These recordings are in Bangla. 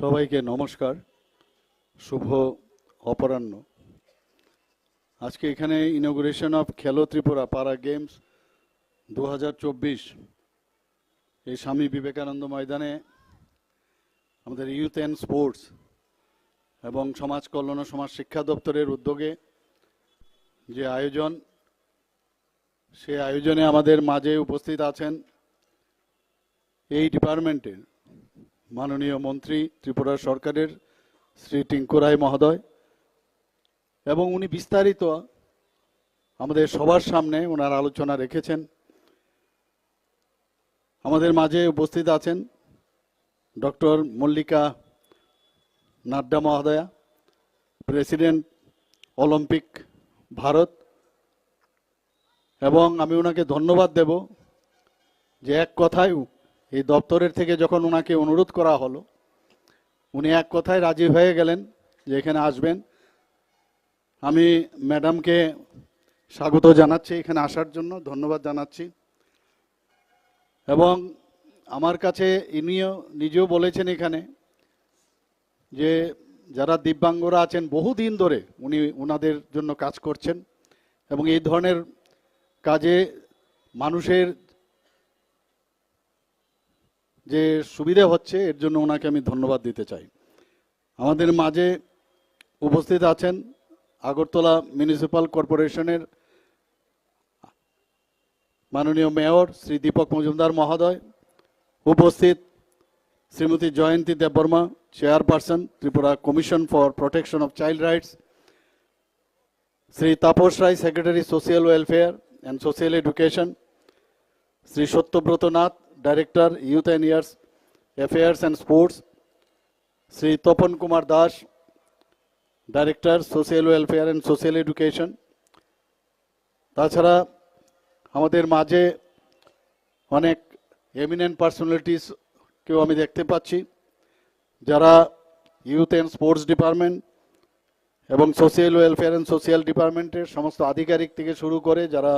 সবাইকে নমস্কার, শুভ অপরাহ্ন। আজকে এখানে ইনোগ্রেশন অফ খেলো ত্রিপুরা পারা গেমস দু হাজার চব্বিশ এই স্বামী বিবেকানন্দ ময়দানে আমাদের ইউথ অ্যান্ড স্পোর্টস এবং সমাজ কল্যাণ সমাজ শিক্ষা দপ্তরের উদ্যোগে যে আয়োজন, সে আয়োজনে আমাদের মাঝে উপস্থিত আছেন এই ডিপার্টমেন্টের মাননীয় মন্ত্রী ত্রিপুরা সরকারের শ্রী টিঙ্কু রায় মহোদয় এবং উনি বিস্তারিত আমাদের সবার সামনে ওনার আলোচনা রেখেছেন। আমাদের মাঝে উপস্থিত আছেন ডক্টর মল্লিকা নাড্ডা মহোদয়া, প্রেসিডেন্ট অলিম্পিক ভারত। এবং আমি ওনাকে ধন্যবাদ দেব যে এক কথায় এই দপ্তরের থেকে যখন ওনাকে অনুরোধ করা হলো, উনি এক কথায় রাজি হয়ে গেলেন যে এখানে আসবেন। আমি ম্যাডামকে স্বাগত জানাচ্ছি এখানে আসার জন্য, ধন্যবাদ জানাচ্ছি। এবং আমার কাছে ইনিও নিজেও বলেছেন এখানে যে যারা দিব্যাঙ্গরা আছেন বহুদিন ধরে উনি ওনাদের জন্য কাজ করছেন এবং এই ধরনের কাজে মানুষের যে সুবিধে হচ্ছে, এর জন্য ওনাকে আমি ধন্যবাদ দিতে চাই। আমাদের মাঝে উপস্থিত আছেন আগরতলা মিউনিসিপাল কর্পোরেশনের মাননীয় মেয়র শ্রী দীপক মজুমদার মহোদয়, উপস্থিত Shrimati Jayanti Debbarma, chairperson, Tripura commission for protection of child rights, Shri Tapas Ray, secretary social welfare and social education, Shri Satyabrata Nath director youth and years affairs and sports Shri Tapan Kumar Das director social welfare and social education তাছাড়া আমাদের মাঝে অনেক এমিনেন্ট পার্সোনালিটিস কেউ আমি দেখতে পাচ্ছি, যারা ইউথ অ্যান্ড স্পোর্টস ডিপার্টমেন্ট এবং সোশিয়াল ওয়েলফেয়ার অ্যান্ড সোশিয়াল ডিপার্টমেন্টের সমস্ত আধিকারিক থেকে শুরু করে যারা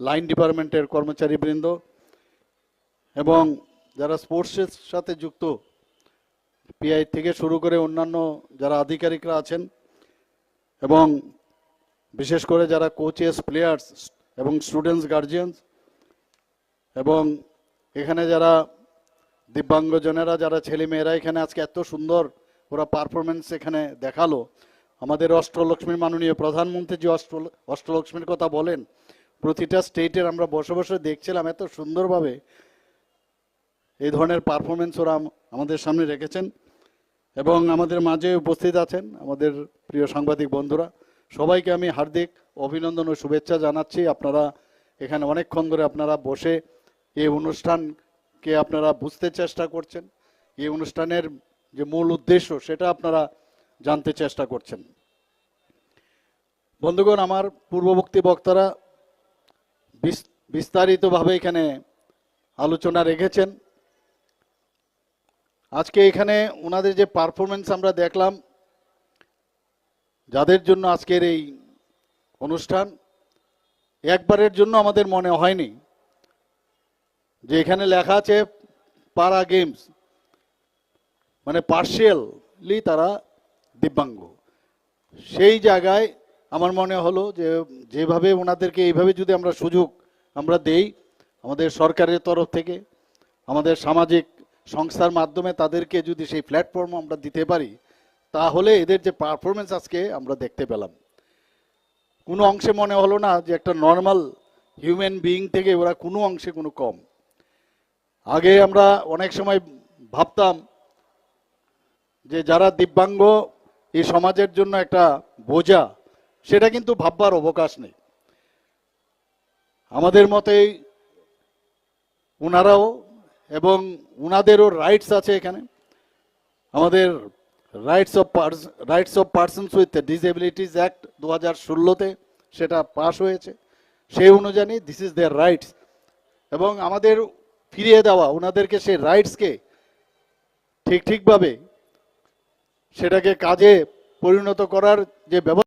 লাইন ডিপার্টমেন্টের কর্মচারীবৃন্দ এবং যারা স্পোর্টসের সাথে যুক্ত পিআই থেকে শুরু করে অন্যান্য যারা আধিকারিকরা আছেন এবং বিশেষ করে যারা কোচেস প্লেয়ার্স এবং স্টুডেন্টস গার্জিয়ানস এবং এখানে যারা দিব্যাঙ্গজনেরা, যারা ছেলে মেয়েরা এখানে আজকে এত সুন্দর ওরা পারফরমেন্স এখানে দেখাল। আমাদের অষ্টলক্ষ্মীর মাননীয় প্রধানমন্ত্রী যে অষ্ট, অষ্টলক্ষ্মীর কথা বলেন। প্রতিটা স্টেটের আমরা বসে বসে দেখছিলাম এত সুন্দরভাবে এই ধরনের পারফরমেন্স ওরা আমাদের সামনে রেখেছেন এবং আমাদের মাঝে উপস্থিত আছেন আমাদের প্রিয় সাংবাদিক বন্ধুরা। সবাইকে আমি হার্দিক অভিনন্দন ও শুভেচ্ছা জানাচ্ছি। আপনারা এখানে অনেকক্ষণ ধরে আপনারা বসে এই অনুষ্ঠানকে আপনারা বুঝতে চেষ্টা করছেন। এই অনুষ্ঠানের যে মূল উদ্দেশ্য সেটা আপনারা জানতে চেষ্টা করছেন। বন্ধুগণ, আমার পূর্ববর্তী বক্তারা বিস- বিস্তারিতভাবে এখানে আলোচনা রেখেছেন। আজকে এখানে ওনাদের যে পারফরমেন্স আমরা দেখলাম, যাদের জন্য আজকের এই অনুষ্ঠান, একবারের জন্য আমাদের মনে হয়নি যে এখানে লেখা আছে পারা গেমস মানে পার্শিয়ালি তারা দিব্যাঙ্গ। সেই জায়গায় আমার মনে হলো যে যেভাবে ওনাদেরকে এইভাবে যদি আমরা সুযোগ আমরা দেই আমাদের সরকারের তরফ থেকে, আমাদের সামাজিক সংস্থার মাধ্যমে তাদেরকে যদি সেই প্ল্যাটফর্ম আমরা দিতে পারি, তাহলে এদের যে পারফরমেন্স আজকে আমরা দেখতে পেলাম। কোনো অংশে মনে হলো না যে একটা নর্মাল হিউম্যান বিইং থেকে ওরা কোনো অংশে কোনো কম। আগে আমরা অনেক সময় ভাবতাম যে যারা দিব্যাঙ্গ এই সমাজের জন্য একটা বোঝা, সেটা কিন্তু ভাববার অবকাশ নেই। আমাদের মতেই ওনারাও এবং ওনাদেরও রাইটস আছে এখানে। আমাদের rights of rights of persons with disabilities act দু হাজার ষোলোতে সেটা পাশ হয়েছে। সেই অনুযায়ী দিস ইজ দেয়ার রাইটস এবং আমাদের ফিরিয়ে দেওয়া ওনাদেরকে সেই রাইটসকে ঠিক ঠিকভাবে সেটাকে কাজে পরিণত করার যে ব্যবস্থা